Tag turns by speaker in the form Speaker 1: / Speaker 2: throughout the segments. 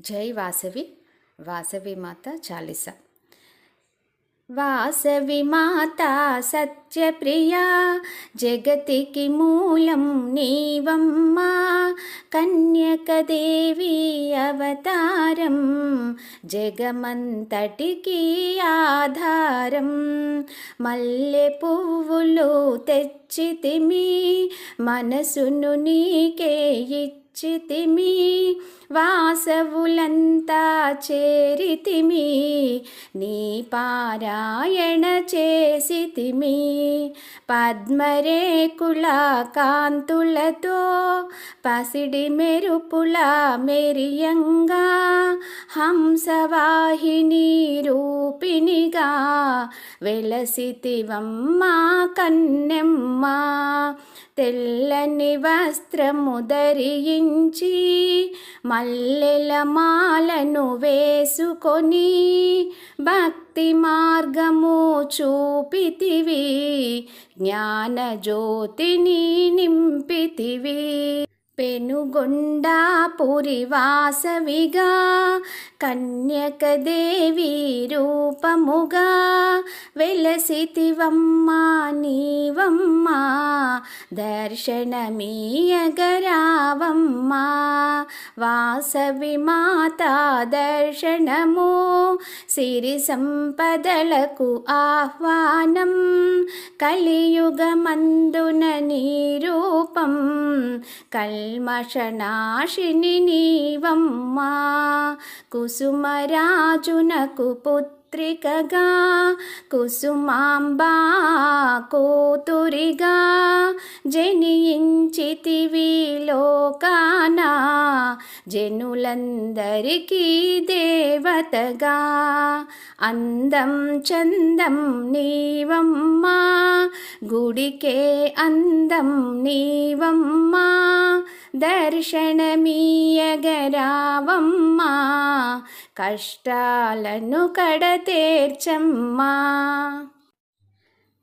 Speaker 1: జై వాసవి వాసవి మాత చాలీస. వాసవి మాత సత్యప్రియా జగతికి మూలం నీవమ్మా. కన్యకదేవి అవతారం జగమంతటికి ఆధారం. మల్లె పువ్వులు తెచ్చితిమి మనసును నీకే ఇచ్చితిమి. వాసవులంతా చేరితిమి నీ పారాయణ చేసితిమి. పద్మరేకుల కాంతులతో పసిడి మెరుపుల మెరియంగా హంసవాహిని రూపిణిగా వెలసితివమ్మా కన్నెమ్మ. తెల్లని వస్త్రము ధరించి మల్లె మాలను వేసుకొని భక్తి మార్గము చూపితివి జ్ఞాన జ్యోతిని నింపితివి. పెనుగొండాపురి వాసవిగా కన్యకదేవి రూపముగా వెలసితివమ్మా నీ దర్శనమీయగరావమ్మా వాసవి మాత దర్శనము సిరి సంపదలకు ఆహ్వానం కలియుగమందున నీరూపం కల్మషనాశిని నీవమ్మా కుసుమరాజునకు పుత్ర పుత్రికగా కుసుమాంబా కూతురిగా జనించితివి లోకాన జనులందరికీ దేవతగా. అందం చందం నీవమ్మా గుడికే అందం నీవమ్మా. దర్శనమీయగరావమ్మా కష్టాలను కడతేర్చమ్మా.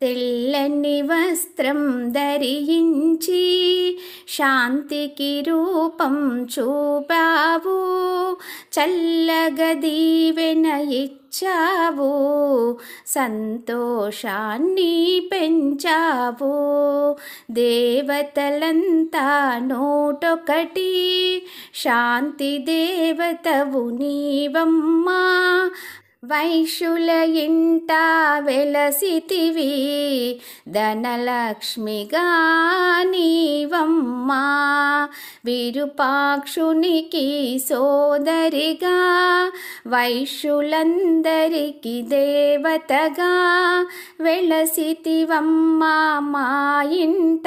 Speaker 1: తెల్లని వస్త్రం ధరించి శాంతికి రూపం చూపావు చల్లగా దీవెన ఇచ్చావు సంతోషాన్ని పెంచావు. దేవతలంతా నోటొకటి శాంతి దేవతవు నీవమ్మా. వైశుల ఇంట వెలసితివి. ధనలక్ష్మిగా నీవమ్మా. విరుపాక్షునికి సోదరిగా వైశ్యులందరికి దేవతగా వెలసితివమ్మా మా ఇంట.